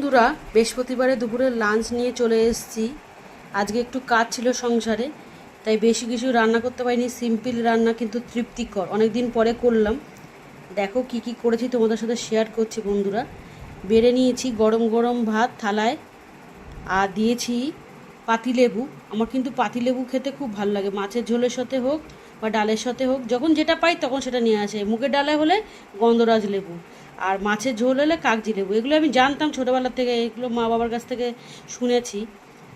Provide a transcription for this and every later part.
বন্ধুরা, বৃহস্পতিবারে দুপুরে লাঞ্চ নিয়ে চলে এসেছি। আজকে একটু কাজ ছিল সংসারে, তাই বেশি কিছু রান্না করতে পারিনি। সিম্পল রান্না কিন্তু তৃপ্তিকর। অনেক দিন পরে করলাম। দেখো কি কি করেছি, তোমাদের সাথে শেয়ার করছি বন্ধুরা। বেড়ে নিয়েছি গরম গরম ভাত থালায়, আর দিয়েছি পাতিলেবু। আমার কিন্তু পাতিলেবু খেতে খুব ভালো লাগে। মাছের ঝোলের সাথে হোক বা ডালের সাথে হোক, যখন যেটা পাই তখন সেটা নিয়ে আসে। মুগের ডালে হলে গন্ধরাজ লেবু। আর মাছের ঝোল হলে কাগজি লেবু। এগুলো আমি জানতাম ছোটোবেলার থেকে, এগুলো মা বাবার কাছ থেকে শুনেছি।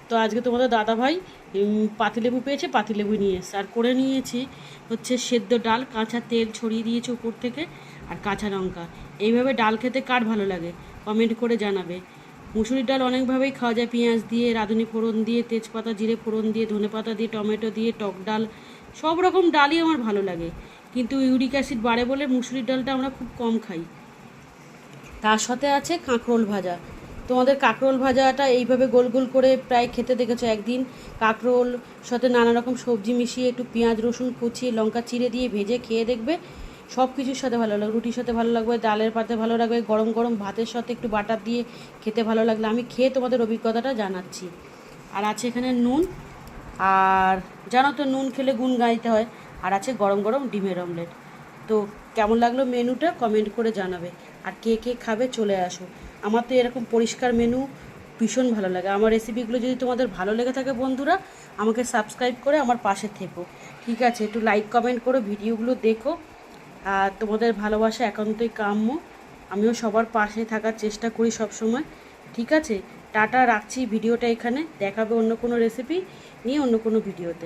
তো আজকে তোমাদের দাদাভাই পাতিলেবু পেয়েছে পাতিলেবু নিয়ে এসছে। আর করে নিয়েছি হচ্ছে সেদ্ধ ডাল, কাঁচা তেল ছড়িয়ে দিয়েছে উপর থেকে, আর কাঁচা লঙ্কা। এইভাবে ডাল খেতে কার ভালো লাগে? কমেন্ট করে জানাবে। মুসুরির ডাল অনেকভাবেই খাওয়া যায়। পেঁয়াজ দিয়ে, রাঁধুনি ফোড়ন দিয়ে, তেজপাতা, জিরে ফোড়ন দিয়ে, ধনেপাতা দিয়ে, টমেটো দিয়ে, টক ডাল সব রকম ডালই আমার ভালো লাগে। কিন্তু ইউরিক অ্যাসিড বাড়ে বলে মুসুরির ডালটা আমরা খুব কম খাই। তার সাথে আছে কাঁকরোল ভাজা। তোমাদের কাঁকরোল ভাজাটা এইভাবে গোল গোল করে প্রায় খেতে দেখেছ একদিন। কাঁকরোল সাথে নানা রকম সবজি মিশিয়ে একটু পেঁয়াজ, রসুন কুচিয়ে লঙ্কা চিড়ে দিয়ে ভেজে খেয়ে দেখবে সব কিছুর সাথে ভালো লাগবে। রুটির সাথে ভালো লাগবে, ডালের পাতে ভালো লাগবে, গরম গরম ভাতের সাথে একটু বাটার দিয়ে খেতে ভালো লাগলে আমি খেয়ে তোমাদের অভিজ্ঞতাটা জানাচ্ছি। আর আছে এখানে নুন। আর জানো তো নুন খেলে গুণ গাইতে হয়। আর আছে গরম গরম ডিমের অমলেট। তো কেমন লাগল মেনুটা? কমেন্ট করে জানাবে। আর কে কে খাবে চলে আসো। আমার তো এরকম পরিষ্কার মেনু ভীষণ ভালো লাগে। আমার রেসিপিগুলো যদি তোমাদের ভালো লেগে থাকে বন্ধুরা, আমাকে সাবস্ক্রাইব করে আমার পাশে থেকো। ঠিক আছে, একটু লাইক কমেন্ট করো ভিডিওগুলো দেখো। আর তোমাদের ভালোবাসা একান্তই কাম্য। আমিও সবার পাশে থাকার চেষ্টা করি সব সময় ঠিক আছে, টাটা, রাখছি। ভিডিওটা এখানে। দেখাবে অন্য কোনো রেসিপি নিয়ে অন্য কোনো ভিডিওতে